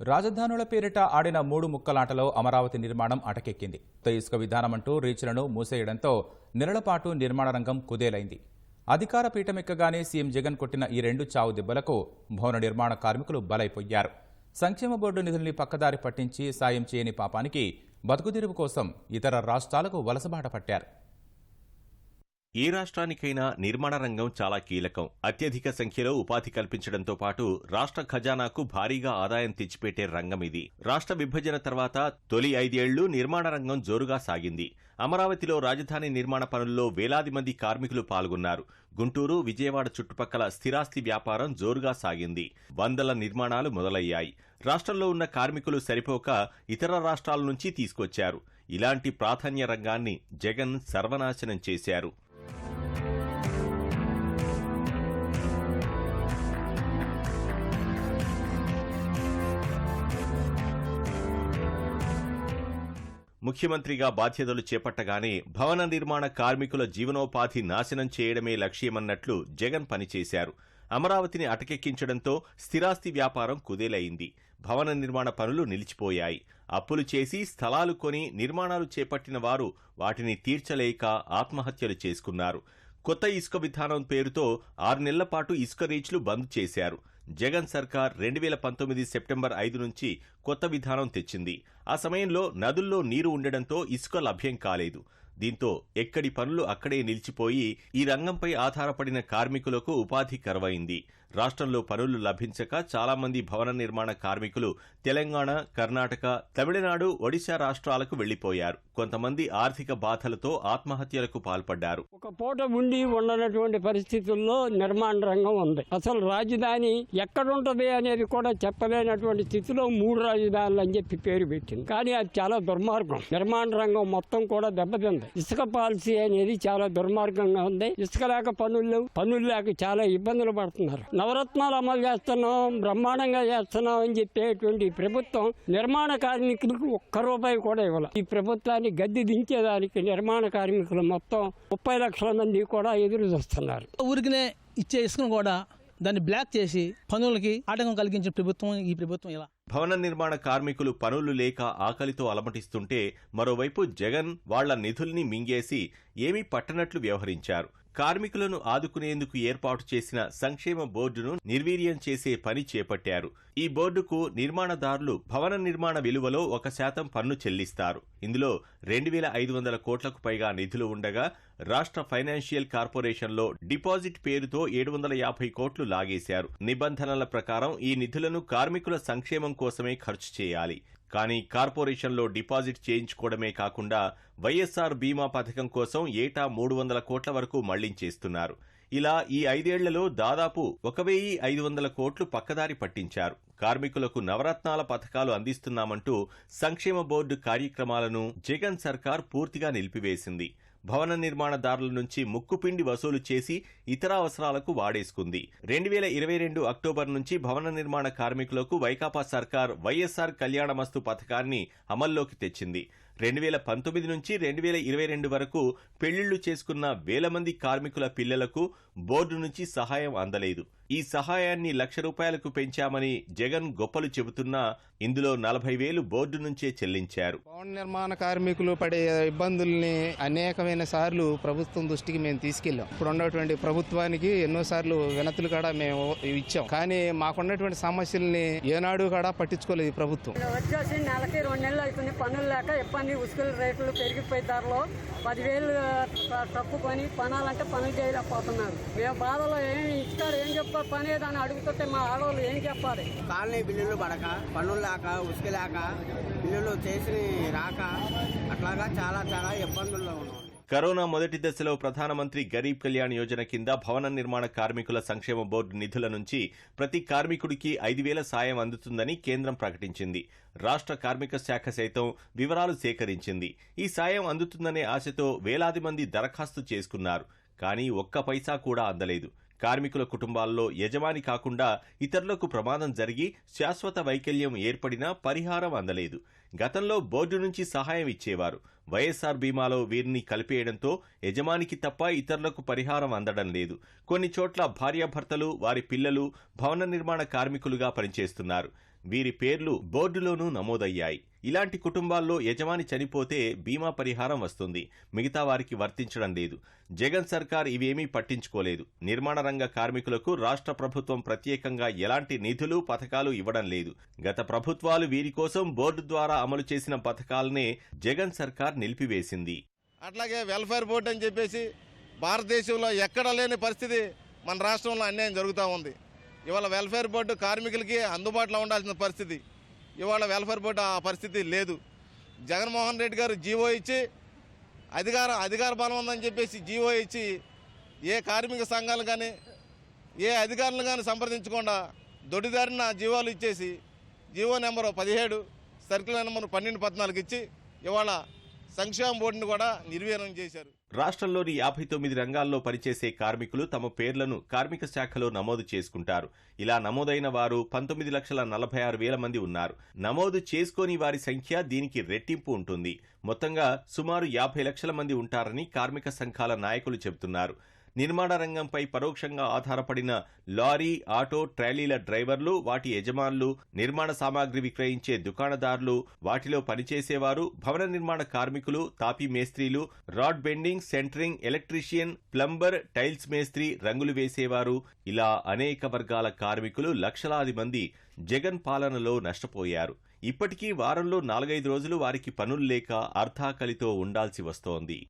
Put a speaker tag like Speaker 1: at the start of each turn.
Speaker 1: రాజధానుల పేరిట ఆడిన మూడు ముక్కలాటలో అమరావతి నిర్మాణం అటకెక్కింది. కొత్త ఇసుక విధానమంటూ రీచ్లను మూసేయడంతో నెలలపాటు నిర్మాణ రంగం కుదేలైంది. అధికార పీఠమెక్కగానే సీఎం జగన్ కొట్టిన ఈ రెండు చావు దెబ్బలకు భవన నిర్మాణ కార్మికులు బలైపోయారు. సంక్షేమ బోర్డు నిధుల్ని పక్కదారి పట్టించి సాయం చేయని పాపానికి బతుకుదెరువు కోసం ఇతర రాష్ట్రాలకు వలసబాట పట్టారు.
Speaker 2: ఏ రాష్ట్రానికైనా నిర్మాణ రంగం చాలా కీలకం. అత్యధిక సంఖ్యలో ఉపాధి కల్పించడంతో పాటు రాష్ట్ర ఖజానాకు భారీగా ఆదాయం తెచ్చిపెట్టే రంగం ఇది. రాష్ట్ర విభజన తర్వాత తొలి ఐదేళ్ళు నిర్మాణ రంగం జోరుగా సాగింది. అమరావతిలో రాజధాని నిర్మాణ పనుల్లో వేలాది మంది కార్మికులు పాల్గొన్నారు. గుంటూరు విజయవాడ చుట్టుపక్కల స్థిరాస్తి వ్యాపారం జోరుగా సాగింది. వందల నిర్మాణాలు మొదలయ్యాయి. రాష్ట్రంలో ఉన్న కార్మికులు సరిపోక ఇతర రాష్ట్రాల నుంచి తీసుకొచ్చారు. ఇలాంటి ప్రాధాన్య రంగాన్ని జగన్ సర్వనాశనం చేశారు. ముఖ్యమంత్రిగా బాధ్యతలు చేపట్టగానే భవన నిర్మాణ కార్మికుల జీవనోపాధి నాశనం చేయడమే లక్ష్యమన్నట్లు జగన్ పనిచేశారు. అమరావతిని అటకెక్కించడంతో స్థిరాస్తి వ్యాపారం కుదేలయింది భవన నిర్మాణ పనులు నిలిచిపోయాయి. అప్పులు చేసి స్థలాలు కొని నిర్మాణాలు చేపట్టిన వారు వాటిని తీర్చలేక ఆత్మహత్యలు చేసుకున్నారు. కొత్త ఇసుక విధానం పేరుతో ఆరు నెలల పాటు ఇసుక రీచ్లు బంద్ చేశారు. జగన్ సర్కార్ రెండు వేల పంతొమ్మిది సెప్టెంబర్ ఐదు నుంచి కొత్త విధానం తెచ్చింది. ఆ సమయంలో నదుల్లో నీరు ఉండడంతో ఇసుక లభ్యం కాలేదు. దీంతో ఎక్కడి పనులు అక్కడే నిలిచిపోయి ఈ రంగంపై ఆధారపడిన కార్మికులకు ఉపాధి కరువైంది. రాష్ట్రంలో పనులు లభించక చాలామంది భవన నిర్మాణ కార్మికులు తెలంగాణ కర్ణాటక తమిళనాడు ఒడిశా రాష్ట్రాలకు వెళ్ళిపోయారు కొంతమంది ఆర్థిక బాధలతో ఆత్మహత్యలకు పాల్పడ్డారు.
Speaker 3: ఒక పూట ఉండి ఉండనటువంటి పరిస్థితుల్లో నిర్మాణ రంగం ఉంది. అసలు రాజధాని ఎక్కడుంటది అనేది కూడా చెప్పలేనటువంటి స్థితిలో మూడు రాజధానులు అని చెప్పి పేరు పెట్టింది. కానీ అది చాలా దుర్మార్గం. నిర్మాణ రంగం మొత్తం కూడా దెబ్బతింది. ఇసుక పాలసీ అనేది చాలా దుర్మార్గంగా ఉంది. ఇసుక లేక పనులు పనులు లేక చాలా ఇబ్బందులు పడుతున్నారు. నవరత్నాలు అమలు చేస్తున్నాం బ్రహ్మాండంగా చేస్తున్నాం అని చెప్పేటువంటి ప్రభుత్వం నిర్మాణ కార్మికులకు ఒక్క రూపాయి కూడా ఇవ్వాలి. ఈ ప్రభుత్వాన్ని గద్దె దించేదానికి నిర్మాణ కార్మికులు మొత్తం ముప్పై లక్షల మంది కూడా ఎదురు చూస్తున్నారు.
Speaker 4: ఊరికినే ఇచ్చే ఇసుకను కూడా దాన్ని బ్లాక్ చేసి పనులకి ఆటంకం కలిగించిన ప్రభుత్వం ఈ ప్రభుత్వం ఇలా.
Speaker 2: భవన నిర్మాణ కార్మికులు పనులు లేక ఆకలితో అలమటిస్తుంటే మరోవైపు జగన్ వాళ్ళ నిధుల్ని మింగేసి ఏమీ పట్టనట్లు వ్యవహరించారు. కార్మికులను ఆదుకునేందుకు ఏర్పాటు చేసిన సంక్షేమ బోర్డును నిర్వీర్యం చేసే పని చేపట్టారు. ఈ బోర్డుకు నిర్మాణదారులు భవన నిర్మాణ విలువలో ఒక శాతం పన్ను చెల్లిస్తారు. ఇందులో రెండు వేల ఐదు వందల కోట్లకు పైగా నిధులు ఉండగా రాష్ట్ర ఫైనాన్షియల్ కార్పొరేషన్లో డిపాజిట్ పేరుతో ఏడు వందల యాభై కోట్లు లాగేశారు. నిబంధనల ప్రకారం ఈ నిధులను కార్మికుల సంక్షేమం కోసమే ఖర్చు చేయాలి. కానీ కార్పొరేషన్లో డిపాజిట్ చేయించుకోవడమే కాకుండా వైఎస్ఆర్ బీమా పథకం కోసం ఏటా మూడు వందల కోట్ల వరకు మళ్ళించేస్తున్నారు. ఇలా ఈ ఐదేళ్ళలో దాదాపు ఒక వెయ్యి ఐదు వందల కోట్లు పక్కదారి పట్టించారు. కార్మికులకు నవరత్నాల పథకాలు అందిస్తున్నామంటూ సంక్షేమ బోర్డు కార్యక్రమాలను జగన్ సర్కార్ పూర్తిగా నిలిపివేసింది. భవన నిర్మాణదారుల నుంచి ముక్కుపిండి వసూలు చేసి ఇతర అవసరాలకు వాడేసుకుంది. రెండు వేల ఇరవై రెండు అక్టోబర్ నుంచి భవన నిర్మాణ కార్మికులకు వైకాపా సర్కార్ వైఎస్ఆర్ కళ్యాణమస్తు పథకాన్ని అమల్లోకి తెచ్చింది. రెండు వేల పంతొమ్మిది నుంచి రెండు వేల ఇరవై రెండు వరకు పెళ్ళిళ్ళు చేసుకున్న వేల మంది కార్మికుల పిల్లలకు బోర్డు నుంచి సహాయం అందలేదు. ఈ సహాయాన్ని లక్ష రూపాయలకు పెంచామని జగన్ గొప్పలు చెబుతున్నా ఇందులో నలభై వేలు బోర్డు నుంచే చెల్లించారు.
Speaker 5: భవన నిర్మాణ కార్మికులు పడే ఇబ్బందుల్ని అనేకమైన సార్లు ప్రభుత్వం దృష్టికి మేము తీసుకెళ్ళాం. ఇప్పుడు ఉన్నటువంటి ప్రభుత్వానికి ఎన్నోసార్లు వినతులు కూడా మేము ఇచ్చాం. కానీ మాకున్నటువంటి సమస్యల్ని ఏనాడు కూడా పట్టించుకోలేదు ప్రభుత్వం.
Speaker 6: వచ్చేసి నెలకి రెండు నెలలు అవుతుంది. పనులు లేక ఇబ్బంది ఉసుకల రేట్లు పెరిగిపోయి ధరలో పదివేలు తప్పు కొని పనాలంటే పనులు చేయలేకపోతున్నారు. మేము బాధలో ఏం ఇస్తారు ఏం చెప్పారు పని అని అడుగుతుంటే మా ఆడవాళ్ళు ఏం చెప్పాలి?
Speaker 7: కాలనీ బిల్లులు పడక పనులు లేక ఉసుక లేక బిల్లులు చేసి రాక అట్లాగా చాలా చాలా ఇబ్బందుల్లో ఉన్నాం.
Speaker 2: కరోనా మొదటి దశలో ప్రధానమంత్రి గరీబ్ కళ్యాణ్ యోజన కింద భవన నిర్మాణ కార్మికుల సంక్షేమ బోర్డు నిధుల నుంచి ప్రతి కార్మికుడికి ఐదు వేల సాయం అందుతుందని కేంద్రం ప్రకటించింది. రాష్ట్ర కార్మిక శాఖ సైతం వివరాలు సేకరించింది. ఈ సాయం అందుతుందనే ఆశతో వేలాది మంది దరఖాస్తు చేసుకున్నారు. కానీ ఒక్క పైసా కూడా అందలేదు. కార్మికుల కుటుంబాల్లో యజమాని కాకుండా ఇతరులకు ప్రమాదం జరిగి శాశ్వత వైకల్యం ఏర్పడినా పరిహారం అందలేదు. గతంలో బోర్డు నుంచి సహాయం ఇచ్చేవారు. వైఎస్ఆర్ బీమాలో వీరిని కలిపేయడంతో యజమానికి తప్ప ఇతరులకు పరిహారం అందడం లేదు. కొన్ని చోట్ల భార్యాభర్తలు వారి పిల్లలు భవన నిర్మాణ కార్మికులుగా పనిచేస్తున్నారు. వీరి పేర్లు బోర్డులోనూ నమోదయ్యాయి. ఇలాంటి కుటుంబాల్లో యజమాని చనిపోతే బీమా పరిహారం వస్తుంది. మిగతా వారికి వర్తించడం లేదు. జగన్ సర్కార్ ఇవేమీ పట్టించుకోలేదు. నిర్మాణ రంగ కార్మికులకు రాష్ట్ర ప్రభుత్వం ప్రత్యేకంగా ఎలాంటి నిధులు పథకాలు ఇవ్వడం లేదు. గత ప్రభుత్వాలు వీరి కోసం బోర్డు ద్వారా అమలు చేసిన పథకాలనే జగన్ సర్కార్ నిలిపివేసింది.
Speaker 8: అట్లాగే వెల్ఫేర్ బోర్డు అని చెప్పేసి భారతదేశంలో ఎక్కడ లేని పరిస్థితి మన రాష్ట్రంలో అన్యాయం జరుగుతూ ఉంది. ఇవాళ వెల్ఫేర్ బోర్డు కార్మికులకి అందుబాటులో ఉండాల్సిన పరిస్థితి. ఇవాళ వెల్ఫేర్ బోర్డు ఆ పరిస్థితి లేదు. జగన్మోహన్ రెడ్డి గారు జీవో ఇచ్చి అధికార అధికార బలం ఉందని చెప్పేసి జీవో ఇచ్చి ఏ కార్మిక సంఘాలు కానీ ఏ అధికారులు కానీ సంప్రదించకుండా దొడిదారిన జీవోలు ఇచ్చేసి జీవో నెంబరు పదిహేడు సర్కిల్ నెంబర్ పన్నెండు పద్నాలుగు ఇచ్చి ఇవాళ సంక్షేమ బోర్డును కూడా నిర్వీర్యం చేశారు.
Speaker 2: రాష్ట్రంలోని యాభై తొమ్మిది రంగాల్లో పనిచేసే కార్మికులు తమ పేర్లను కార్మిక శాఖలో నమోదు చేసుకుంటారు. ఇలా నమోదైన వారు పంతొమ్మిది లక్షల నలభై ఆరు వేల మంది ఉన్నారు. నమోదు చేసుకోని వారి సంఖ్య దీనికి రెట్టింపు ఉంటుంది. మొత్తంగా సుమారు యాభై లక్షల మంది ఉంటారని కార్మిక సంఘాల నాయకులు చెబుతున్నారు. నిర్మాణ రంగంపై పరోక్షంగా ఆధారపడిన లారీ ఆటో ట్రాలీల డ్రైవర్లు వాటి యజమానులు నిర్మాణ సామాగ్రి విక్రయించే దుకాణదారులు వాటిలో పనిచేసేవారు భవన నిర్మాణ కార్మికులు తాపీ మేస్త్రీలు rod bending centering electrician plumber tiles మేస్త్రి రంగులు వేసేవారు. ఇలా అనేక వర్గాల కార్మికులు లక్షలాది మంది జగన్ పాలనలో నష్టపోయారు. ఇప్పటికీ వారంలో నాలుగైదు రోజులు వారికి పనులు లేక అర్ధాకలితో ఉండాల్సి వస్తోంది.